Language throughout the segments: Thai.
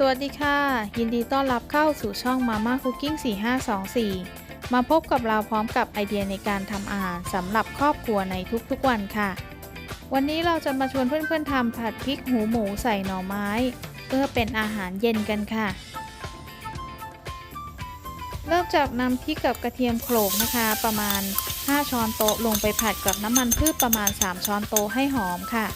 สวัสดีค่ะ ยินดีต้อนรับเข้าสู่ช่อง Mama Cooking 4524 มาพบกับเราพร้อมกับไอเดียในการทำอาหารสำหรับครอบครัวในทุกๆวันค่ะ วันนี้เราจะมาชวนเพื่อนๆทำผัดพริกหูหมูใส่หน่อไม้ เพื่อเป็นอาหารเย็นกันค่ะ เริ่มจากนำพริกกับกระเทียมโขลกนะคะ ประมาณ 5 ช้อนโต๊ะลงไปผัดกับน้ำมันพืชประมาณ 3 ช้อนโต๊ะให้หอมค่ะ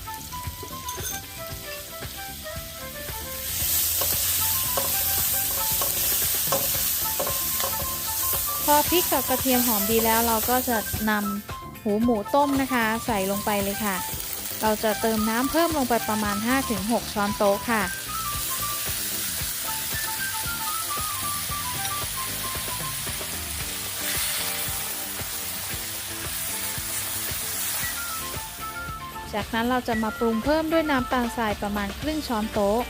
พอพริกกับกระเทียมหอมดีแล้วเราก็จะนำหูหมูต้มนะคะ ใส่ลงไปเลยค่ะ เราจะเติมน้ำเพิ่มลงไปประมาณ 5-6 ช้อนโต๊ะค่ะ จากนั้นเราจะมาปรุงเพิ่มด้วยน้ำตาลทรายประมาณครึ่งช้อนโต๊ะ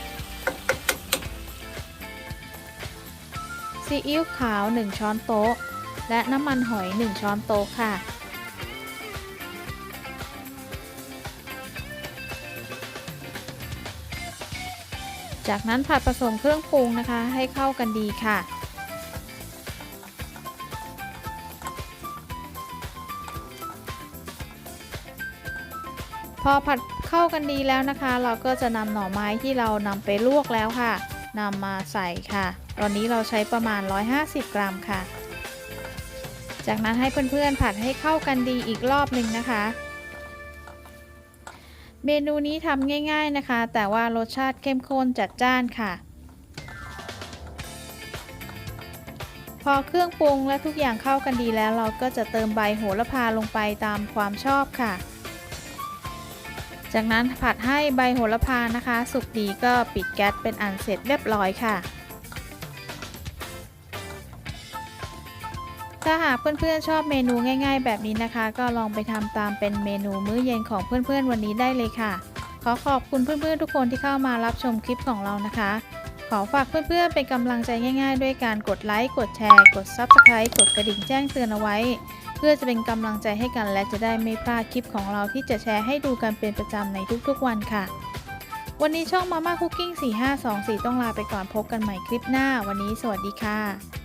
ซีอิ๊วขาว 1 ช้อนโต๊ะ และน้ำมันหอย 1 ช้อนโต๊ะค่ะ จากนั้นผัดผสมเครื่องปรุงนะคะ ให้เข้ากันดีค่ะพอผัดเข้ากันดีแล้วนะคะ เราก็จะนำหน่อไม้ที่เรานำไปลวกแล้วค่ะ นำมาใส่ค่ะ ตอนนี้เราใช้ประมาณ 150 กรัมค่ะ จากนั้นให้เพื่อนๆผัดให้เข้ากันดีอีกรอบหนึ่งนะคะ เมนูนี้ทำง่าย ๆนะคะ แต่ว่ารสชาติเข้มข้นจัดจ้านค่ะ พอเครื่องปรุงและทุกอย่างเข้ากันดีแล้วเราก็จะเติมใบโหระพาลงไปตามความชอบค่ะ จากนั้นผัดให้ใบโหระพานะคะ สุกดีก็ปิดแก๊สเป็นอันเสร็จเรียบร้อยค่ะ ถ้าหากเพื่อนๆชอบเมนูง่าย ๆ แบบนี้นะคะ ก็ลองไปทำตามเป็นเมนูมื้อเย็นของเพื่อนๆวันนี้ได้เลยค่ะ ขอขอบคุณเพื่อนๆทุกคนที่เข้ามารับชมคลิปของเรานะคะ ขอฝากเพื่อนๆเป็นกำลังใจง่ายๆ ด้วยการกดไลค์ กดแชร์ กด Subscribe กดกระดิ่งแจ้งเตือนเอาไว้ เพื่อจะเป็นกำลังใจให้กันและจะได้ไม่พลาดคลิปของเราที่จะแชร์ให้ดูกันเป็นประจำในทุกๆวันค่ะ วันนี้ช่อง Mama Cooking 4524 ต้องลาไปก่อนพบกันใหม่คลิปหน้า วันนี้สวัสดีค่ะ